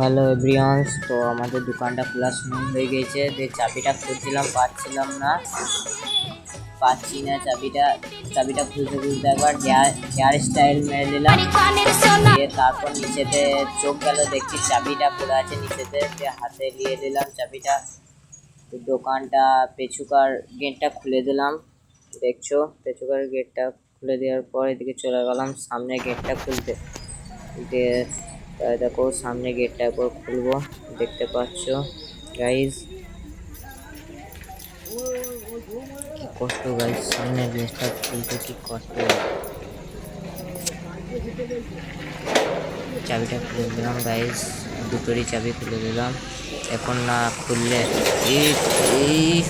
Hello everyone's, তো আমাদের দোকানটা খোলা শুরু হয়ে গেছে। যে চাবিটা খুঁজছিলাম পাচ্ছিলাম না। পাচ্ছি না চাবিটা। চাবিটা খুলতে খুলতে একবার হেয়ার হেয়ার স্টাইল মেরে দিলাম। দিয়ে তারপর নিচেতে চোখ গেল, দেখছি চাবিটা পড়ে আছে নিচেতে। দিয়ে হাতে নিয়ে দিলাম চাবিটা। দোকানটা পেছুকার গেটটা খুলে দিলাম। দেখছ পেছুকার গেটটা খুলে দেওয়ার পর এদিকে চলে গেলাম সামনে গেটটা খুলতে। দিয়ে দেখো, সামনে গেটটা একবার খুলবো, দেখতে পাচ্ছ গাইজ কি কষ্ট গাইজ সামনে গেটটা খুলতে কি কষ্ট? চাবিটা খুলে দিলাম গাইজ দুটোরই চাবি খুলে দিলাম। এখন না খুললে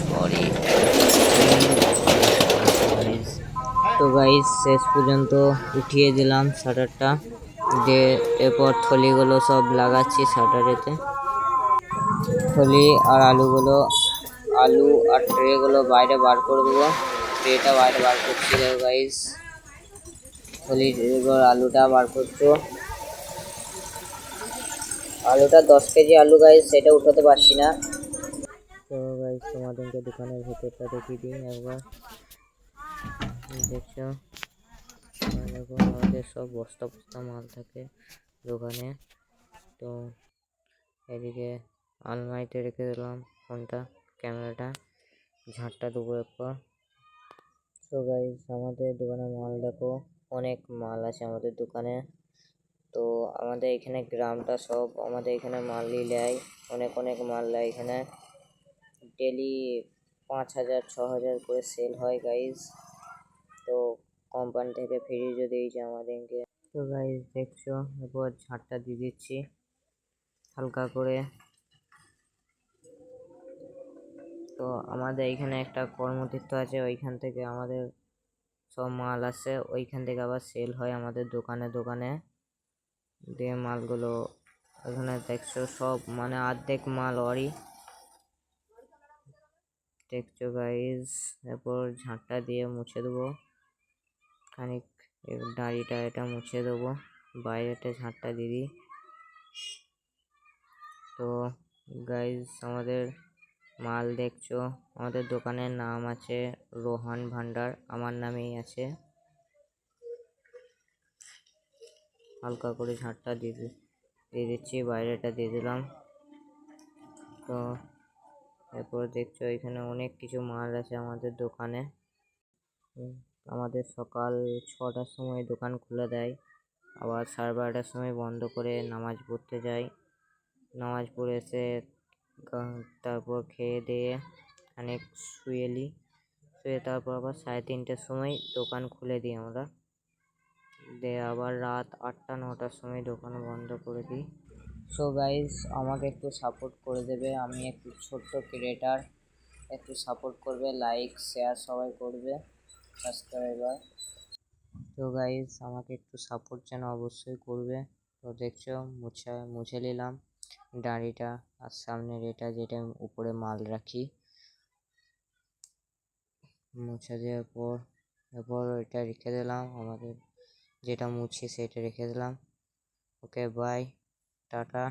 সরি তো গাইজ শেষ পর্যন্ত উঠিয়ে দিলাম শাটারটা দিয়ে এরপর থলিগুলো সব লাগাচ্ছি শাটারেতে। থলি আর আলুগুলো, আলু আর ট্রেগুলো বাইরে বার করে দেবো। ট্রেটা বাইরে বার করছি গাইজ থলি আলুটা বার করছ। আলুটা দশ কেজি আলু গাইস সেটা উঠাতে পারছি না। তো গাইজ তোমাদেরকে দোকানের ভেতরটা দেখিয়ে দিই একবার। দেখছ। দেখো আমাদের সব বস্তা বস্তা মাল থাকে দোকানে। তো এদিকে আলমারিতে রেখে দিলাম ফোনটা, ক্যামেরাটা। ঝাঁটটা দেবো একবার। তো গাইজ আমাদের দোকানে মাল দেখো, অনেক মাল আছে আমাদের দোকানে। তো আমাদের এখানে গ্রামটা সব আমাদের এখানে মালই নেয়, অনেক অনেক মাল নেয় এখানে। ডেলি পাঁচ হাজার, ছ হাজার করে সেল হয় গাইজ তো কোম্পানি থেকে ফ্রিজও দিয়েছে আমাদেরকে তো গাইজ দেখছ? এরপর ঝাঁটটা দিয়ে দিচ্ছি। হালকা করে। তো আমাদের এখানে একটা কর্মতীর্থ আছে, ওইখান থেকে আমাদের সব মাল আসে। ওইখান থেকে আবার সেল হয় আমাদের দোকানে দোকানে। দিয়ে মালগুলো এখানে দেখছ সব মানে অর্ধেক মাল ওরই দেখছ গাইজ এরপর ঝাঁটটা দিয়ে মুছে দেবো। খানিক এর দাড়িটা এটা মুছে দেবো। বাইরেটা ঝাঁটটা দিয়ে দিই। তো গাইজ আমাদের মাল দেখছ? আমাদের দোকানের নাম আছে রোহান ভান্ডার। আমার নামেই আছে। হালকা করে ঝাঁটটা দিয়ে দিয়ে দিচ্ছি বাইরেটা দিয়ে দিলাম। তো এরপর দেখছ এখানে অনেক কিছু মাল আছে আমাদের দোকানে। আমাদের সকাল ছটার সময় দোকান খুলে দেয়। আবার সাড়ে বারোটার সময় বন্ধ করে নামাজ পড়তে যাই নামাজ পড়ে এসে তারপর খেয়ে দিয়ে অনেক শুয়ে নিই শুয়ে তারপর আবার সাড়ে তিনটের সময় দোকান খুলে দিই আমরা। দিয়ে আবার রাত আটটা, নটার সময় দোকান বন্ধ করে দিই। সো গাইজ আমাকে একটু সাপোর্ট করে দেবে। আমি একটু ছোট্ট ক্রিয়েটার একটু সাপোর্ট করবে লাইক শেয়ার সবাই করবে। তো গাইজ আমাকে একটু সাপোর্ট যেন অবশ্যই করবে। তো দেখছ, মুছে মুছে নিলাম দাড়িটা আর সামনের এটা যেটা উপরে মাল রাখি। মুছে দেওয়ার পর, এরপর এটা রেখে দিলাম। আমাদের যেটা মুছি সেটা রেখে দিলাম। Okay bye tata.